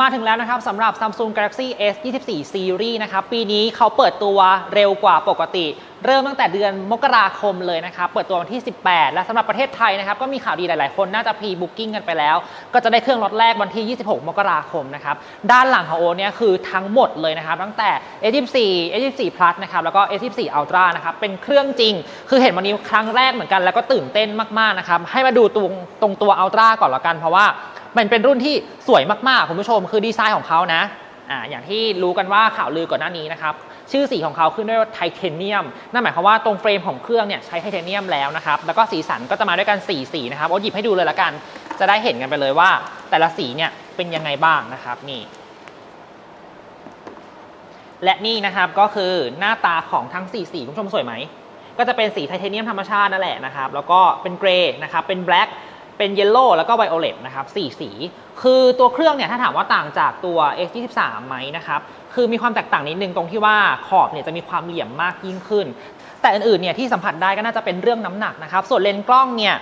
มาถึงแล้วนะครับสำหรับ Samsung Galaxy S 24 Series นะครับ ปีนี้เขาเปิดตัวเร็วกว่าปกติ เริ่มตั้งแต่เดือนมกราคมเลยนะครับ เปิดตัววันที่ 18 และสำหรับประเทศไทยนะครับ ก็มีข่าวดีหลาย ๆ คนน่าจะ pre booking กันไปแล้ว ก็จะได้เครื่องรถแรกวันที่ 26 มกราคมนะครับ ด้านหลังของโอเนี่ยคือทั้งหมดเลยนะครับ ตั้งแต่ S24 S24 Plus นะครับ แล้วก็ S24 Ultra นะครับ เป็นเครื่องจริง คือเห็นวันนี้ครั้งแรกเหมือนกัน แล้วก็ตื่นเต้นมาก ๆ นะครับ ให้มาดูตรงตรงตัว Ultra ก่อนละกัน เพราะว่ามันเป็นรุ่นที่สวยมากๆ คุณผู้ชม คือดีไซน์ของเขานะอ่าอย่างที่รู้กันว่าข่าวลือก่อนหน้านี้นะครับ ชื่อสีของเขาขึ้นด้วยไทเทเนียม นั่นหมายความว่าตรงเฟรมของเครื่องเนี่ยใช้ไทเทเนียมแล้วนะครับ แล้วก็สีสันก็จะมาด้วยกัน4สีนะครับโอ้หยิบให้ดูเลยละกัน จะได้เห็นกันไปเลยว่า แต่ละสีเนี่ยเป็นยังไงบ้างนะครับนี่และนี่นะครับก็คือหน้าตาของทั้ง4สีคุณผู้ชมสวยไหม ก็จะเป็นสีไทเทเนียมธรรมชาตินั่นแหละนะครับ แล้วก็เป็นเกรย์นะครับ เป็นแบล็ก เป็นเยลโล่แล้วก็ไวโอเลตนะครับสี่สี คือตัวเครื่องเนี่ยถ้าถามว่าต่างจากตัว X23 ไหมนะครับคือมีความแตกต่างนิดนึงตรงที่ว่าขอบเนี่ยจะมีความเหลี่ยมมากยิ่งขึ้น แต่อื่นๆเนี่ยที่สัมผัสได้ก็น่าจะเป็นเรื่องน้ำหนักนะครับส่วนเลนส์กล้องเนี่ย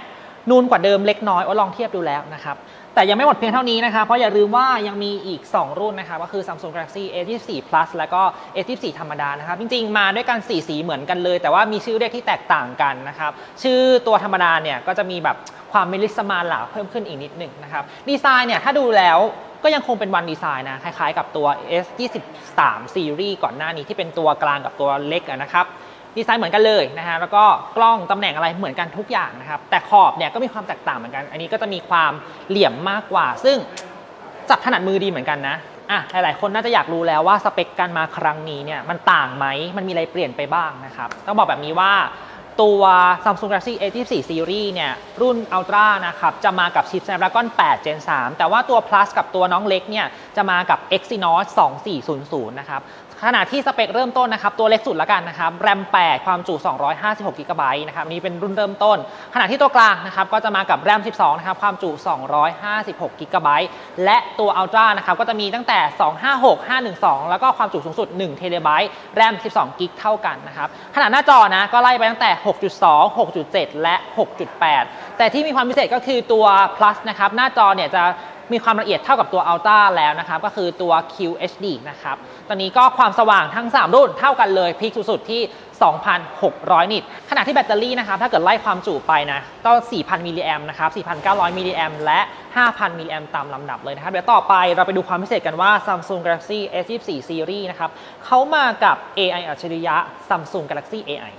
นูนกว่าเดิมเล็กน้อยโอ้ลองเทียบดูแล้วนะครับแต่ยังไม่หมดเพียงเท่านี้นะครับ เพราะอย่าลืมว่ายังมีอีก 2 รุ่นนะครับ ก็คือ Samsung Galaxy A24 Plus แล้วก็ A24 ธรรมดานะครับ จริงๆ มาด้วยกัน 4 สีเหมือนกันเลย แต่ว่ามีชื่อเรียกที่แตกต่างกันนะครับ ชื่อตัวธรรมดาเนี่ย ก็จะมีแบบความมิลิสมาหลาเพิ่มขึ้นอีกนิดหนึ่งนะครับ ดีไซน์เนี่ย ถ้าดูแล้วก็ยังคงเป็นวันดีไซน์นะ คล้ายๆ กับตัว S23 Series ก่อนหน้านี้ที่เป็นตัวกลางกับตัวเล็กนะครับ ดีไซน์เหมือนกันเลยนะฮะแล้วก็กล้องตำแหน่งอะไรเหมือนกันทุกอย่างนะครับ แต่ขอบเนี่ยก็มีความแตกต่างเหมือนกัน อันนี้ก็จะมีความเหลี่ยมมากกว่า ซึ่งจับถนัดมือดีเหมือนกันนะอะหลาย ๆ คนน่าจะอยากรู้แล้วว่าสเปคการมาครั้งนี้เนี่ยมันต่างไหมมันมีอะไรเปลี่ยนไปบ้างนะครับต้องบอกแบบนี้ว่าตัว Samsung Galaxy A24 Series เนี่ยรุ่น Ultra นะครับจะมากับชิป Snapdragon 8 Gen 3 แต่ว่าตัว Plus กับตัวน้องเล็กเนี่ยจะมากับ Exynos 2400 นะครับ ขณะที่สเปคเริ่มต้นนะครับตัวเล็กสุดละกันนะครับแรม 8 ความจุ 256 g b นะครับนี้เป็นรุ่นเริ่มต้น ขณะที่ตัวกลางนะครับก็จะมากับแรม 12 นะครับความจุ 256 g b และตัว Ultra นะครับก็จะมีตั้งแต่ 256 512 แล้วก็ความจุสูงสุด1 t b แรม 12 g b เท่ากันนะครับขนาดหน้าจอนะก็ไล่ไปตั้งแต่ 6.2 6.7 และ 6.8 แต่ที่มีความพิเศษก็คือตัว plus นะครับหน้าจอเนี่ยจะ มีความละเอียดเท่ากับตัว Ultra แล้วนะครับ ก็คือตัว QHD นะครับ ตอนนี้ก็ความสว่างทั้ง 3 รุ่นเท่ากันเลยพีคสุดๆที่ 2,600 นิต ขณะที่แบตเตอรี่นะครับ ถ้าเกิดไล่ความจุไปนะ ก็ 4,000 มิลลิแอมนะครับ 4,900 มิลลิแอมและ 5,000 มิลลิแอมตามลำดับเลยนะครับ เดี๋ยวต่อไปเราไปดูความพิเศษกันว่า Samsung Galaxy S24 Series นะครับเขามากับ AI อัจฉริยะ Samsung Galaxy AI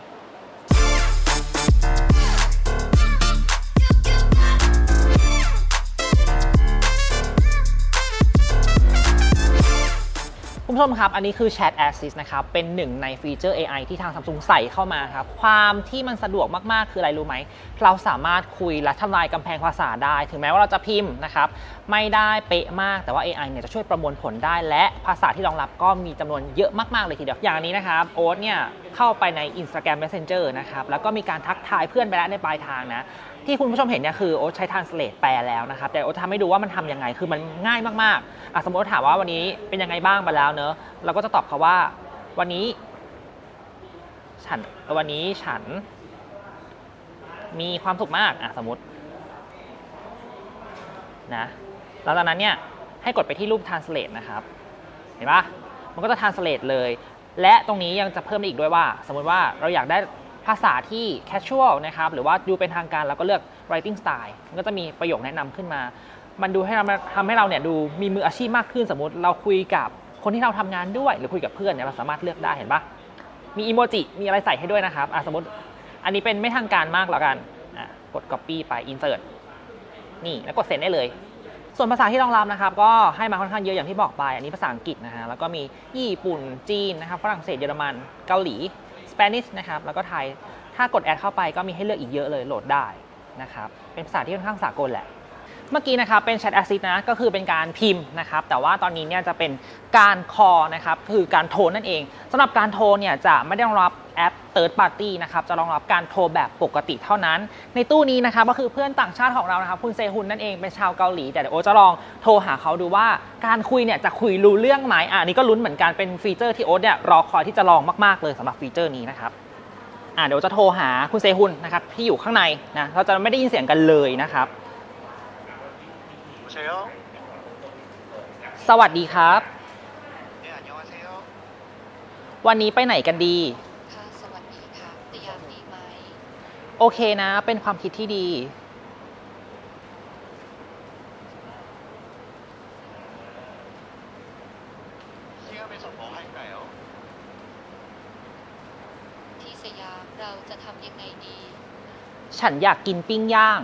ผู้ชมครับ อันนี้คือ Chat Assist นะครับ เป็นหนึ่งในฟีเจอร์ AI ที่ทาง Samsung ใส่เข้ามาครับ ความที่มันสะดวกมาก ๆ คืออะไรรู้ไหม เราสามารถคุยและทำลายกำแพงภาษาได้ ถึงแม้ว่าเราจะพิมพ์นะครับ ไม่ได้เป๊ะมาก แต่ว่า AI เนี่ยจะช่วยประมวลผลได้ และภาษาที่รองรับก็มีจำนวนเยอะมาก ๆ เลยทีเดียว อย่างนี้นะครับ โอ๊ตเนี่ยเข้าไปใน Instagram Messenger นะครับ แล้วก็มีการทักทายเพื่อนไปแล้วในปลายทางนะ ที่คุณผู้ชมเห็นเนี่ยคือโอ๊ตใช้ translate แปลแล้วนะครับ แต่โอ๊ตทำให้ดูว่ามันทำยังไง คือมันง่ายมากๆอะสมมติว่าถามว่าวันนี้เป็นยังไงบ้างไปแล้วเนอะเราก็จะตอบเขาว่าวันนี้ ฉันวันนี้ฉัน มีความสุขมากอะสมมตินะแล้วจากนั้นเนี่ยให้กดไปที่รูป translate นะครับ เห็นปะมันก็จะ translate เลย และตรงนี้ยังจะเพิ่มอีกด้วยว่า สมมุติว่าเราอยากได้ภาษาที่ casual นะครับ หรือว่าดูเป็นทางการเราก็เลือก writing style มันก็จะมีประโยคแนะนำขึ้นมา มันดูให้เราทำให้เราเนี่ยดูมีมืออาชีพมากขึ้น สมมติเราคุยกับคนที่เราทำงานด้วย หรือคุยกับเพื่อนเนี่ยเราสามารถเลือกได้เห็นปะมีอีโมจิมีอะไรใส่ให้ด้วยนะครับอะสมมติอันนี้เป็นไม่ทางการมากแล้วกันอะกด copy ไป insert นี่แล้วกดเซ็นได้เลย ส่วนภาษาที่รองรับนะครับก็ให้มาค่อนข้างเยอะอย่างที่บอกไป อันนี้ภาษาอังกฤษนะฮะแล้วก็มีญี่ปุ่นจีนนะครับฝรั่งเศสเยอรมันเกาหลีสเปนิชนะครับแล้วก็ไทยถ้ากดแอดเข้าไปก็มีให้เลือกอีกเยอะเลยโหลดได้นะครับเป็นภาษาที่ค่อนข้างสากลแหละ เมื่อกี้นะครับเป็น Chat Assist นะก็คือเป็นการพิมพ์นะครับแต่ว่าตอนนี้เนี่ยจะเป็นการคอนะครับคือการโทรนั่นเองสำหรับการโทรเนี่ยจะไม่ได้รองรับแอป Third Party นะครับจะรองรับการโทรแบบปกติเท่านั้น ในตู้นี้นะครับก็คือเพื่อนต่างชาติของเรานะครับคุณเซฮุนนั่นเองเป็นชาวเกาหลี แต่เดี๋ยวโอจะลองโทรหาเขาดูว่าการคุยเนี่ยจะคุยรู้เรื่องไหมอะอันนี้ก็ลุ้นเหมือนกันเป็นฟีเจอร์ที่โอ๊ตเนี่ยรอคอยที่จะลองมากๆเลยสำหรับฟีเจอร์นี้นะครับอะเดี๋ยวจะโทรหาคุณเซฮุนนะครับที่อยู่ข้างในนะเราจะไม่ได้ยินเสียงกันเลยนะครับ 여보세요? สวัสดีครับ 네, 안녕하세요. วันนี้ไปไหนกันดี ค่ะ สวัสดีค่ะเตรียมดีไหม โอเคนะ เป็นความคิดที่ดี 시합에서 뭐 할까요? ที่สยามเราจะทำยังไงดี ฉันอยากกินปิ้งย่าง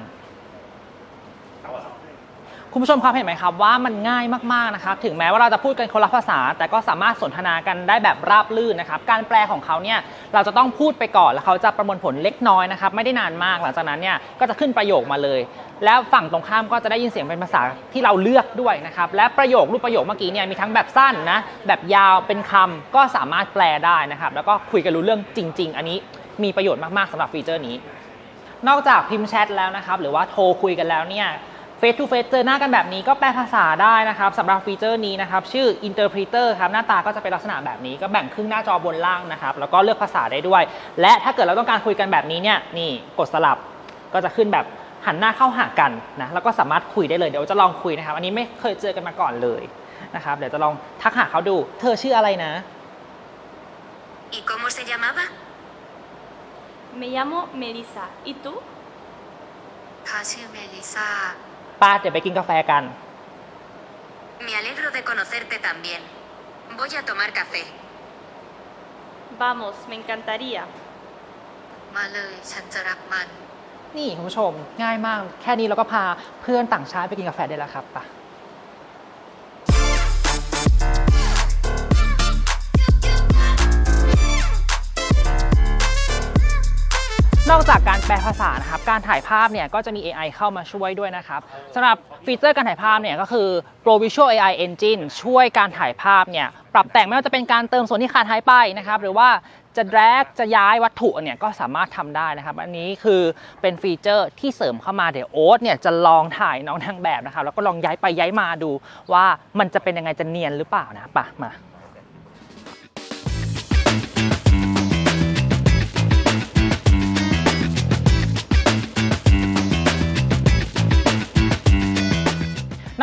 คุณผู้ชมครับเห็นไหมครับว่ามันง่ายมากๆนะครับถึงแม้ว่าเราจะพูดกันคนละภาษา แต่ก็สามารถสนทนากันได้แบบราบลื่นนะครับการแปลของเขาเนี่ยเราจะต้องพูดไปก่อนแล้วเขาจะประมวลผลเล็กน้อยนะครับไม่ได้นานมากหลังจากนั้นเนี่ยก็จะขึ้นประโยคมาเลย แล้วฝั่งตรงข้ามก็จะได้ยินเสียงเป็นภาษาที่เราเลือกด้วยนะครับและประโยครูปประโยคเมื่อกี้เนี่ยมีทั้งแบบสั้นนะแบบยาวเป็นคำก็สามารถแปลได้นะครับแล้วก็คุยกันรู้เรื่องจริง ๆ อันนี้มีประโยชน์มากๆสำหรับฟีเจอร์นี้ นอกจากพิมพ์แชทแล้วนะครับหรือว่าโทรคุยกันแล้วเนี่ย เฟ e ทูเฟ e เจอหน้ากันแบบนี้ก็แปลภาษาได้นะครับสำหรับฟีเจอร์นี้นะครับ ชื่อ Interpreter ครับ หน้าตาก็จะเป็นลักษณะแบบนี้ก็แบ่งครึ่งหน้าจอบนล่างนะครับ แล้วก็เลือกภาษาได้ด้วย และถ้าเกิดเราต้องการคุยกันแบบนี้เนี่ยนี่กดสลับก็จะขึ้นแบบหันหน้าเข้าหากันนะแล้วก็สามารถคุยได้เลยเดี๋ยวจะลองคุยนะครับ อันนี้ไม่เคยเจอกันมาก่อนเลยนะครับเดี๋ยวจะลองทักหาเขาดู เธอชื่ออะไรนะ ¿Y cómo se llamaba? Me llamo Melissa. ¿Y tú? ค่ะชื่อเมลิซา ป้าเดี๋ยวไปกินกาแฟกัน Me alegro de conocerte también. Voy a tomar café. Vamos, me encantaría. มาเลย ฉันจะรักมัน นี่คุณผู้ชมง่ายมาก แค่นี้เราก็พาเพื่อนต่างชาติไปกินกาแฟได้แล้วครับไปะ นอกจากการแปลภาษานะครับ การถ่ายภาพเนี่ยก็จะมี AI เข้ามาช่วยด้วยนะครับสำหรับฟีเจอร์การถ่ายภาพเนี่ยก็คือ Pro Visual AI Engine ช่วยการถ่ายภาพเนี่ยปรับแต่งไม่ว่าจะเป็นการเติมส่วนที่ขาดหายไปนะครับหรือว่าจะ drag จะย้ายวัตถุเนี่ยก็สามารถทำได้นะครับ อันนี้คือเป็นฟีเจอร์ที่เสริมเข้ามาเดี๋ยวโอ๊ตเนี่ยจะลองถ่ายน้องนางแบบนะครับแล้วก็ลองย้ายไปย้ายมาดูว่ามันจะเป็นยังไงจะเนียนหรือเปล่านะปะมา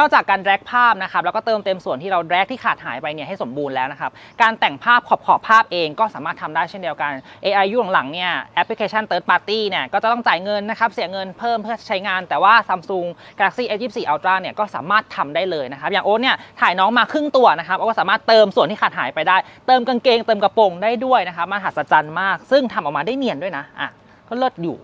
นอกจากการแรกภาพนะครับแล้วก็เติมเต็มส่วนที่เราแรกที่ขาดหายไปเนี่ยให้สมบูรณ์แล้วนะครับการแต่งภาพขอบขอบภาพเองก็สามารถทำได้เช่นเดียวกัน AI ยุคหลังๆเนี่ยแอปพลิเคชัน Third Party เนี่ยก็จะต้องจ่ายเงินนะครับเสียเงินเพิ่มเพื่อใช้งาน แต่ว่า Samsung Galaxy S24 Ultra เนี่ยก็สามารถทำได้เลยนะครับอย่างโอ๊ตเนี่ยถ่ายน้องมาครึ่งตัวนะครับก็สามารถเติมส่วนที่ขาดหายไปได้ เติมกางเกงเติมกระโปรงได้ด้วยนะครับมันหัศจรรย์มาก ซึ่งทำออกมาได้เนียนด้วยนะอะก็เลิศอยู่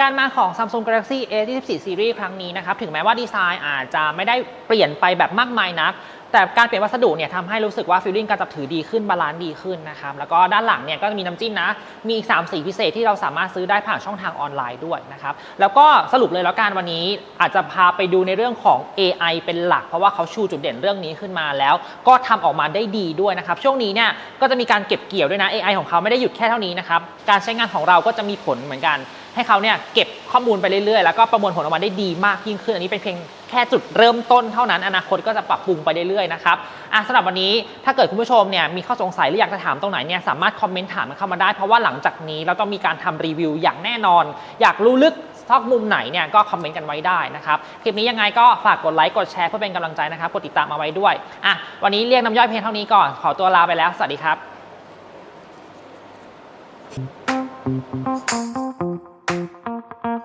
การมาของ Samsung Galaxy A24 Series ครั้งนี้นะครับ ถึงแม้ว่าดีไซน์อาจจะไม่ได้เปลี่ยนไปแบบมากมายนัก แต่การเปลี่ยนวัสดุเนี่ยทำให้รู้สึกว่าฟีลลิ่งการจับถือดีขึ้น บาลานซ์ดีขึ้นนะครับ แล้วก็ด้านหลังเนี่ยก็จะมีน้ำจิ้มนะ มีอีก 3 สีพิเศษที่เราสามารถซื้อได้ผ่านช่องทางออนไลน์ด้วยนะครับ แล้วก็สรุปเลยแล้วกันวันนี้อาจจะพาไปดูในเรื่องของ AI เป็นหลัก เพราะว่าเขาชูจุดเด่นเรื่องนี้ขึ้นมาแล้ว ก็ทำออกมาได้ดีด้วยนะครับ ช่วงนี้เนี่ยก็จะมีการเก็บเกี่ยวด้วยนะ AI ของเขาไม่ได้หยุดแค่เท่านี้นะครับ การใช้งานของเราก็จะมีผลเหมือนกัน ให้เขาเนี่ยเก็บข้อมูลไปเรื่อยๆ แล้วก็ประมวลผลออกมาได้ดีมากยิ่งขึ้น อันนี้เป็นเพียงแค่จุดเริ่มต้นเท่านั้น อนาคตก็จะปรับปรุงไปเรื่อยๆ นะครับอะสำหรับวันนี้ถ้าเกิดคุณผู้ชมเนี่ยมีข้อสงสัยหรืออยากจะถามตรงไหนเนี่ยสามารถคอมเมนต์ถามกันเข้ามาได้ เพราะว่าหลังจากนี้เราต้องมีการทำรีวิวอย่างแน่นอน อยากรู้ลึกซอกมุมไหนเนี่ยก็คอมเมนต์กันไว้ได้นะครับ คลิปนี้ยังไงก็ฝากกดไลค์กดแชร์เพื่อเป็นกำลังใจนะครับ กดติดตามมาไว้ด้วยอะวันนี้เรียกน้ำย่อยเพียงเท่านี้ก่อน ขอตัวลาไปแล้ว สวัสดีครับ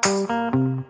うん。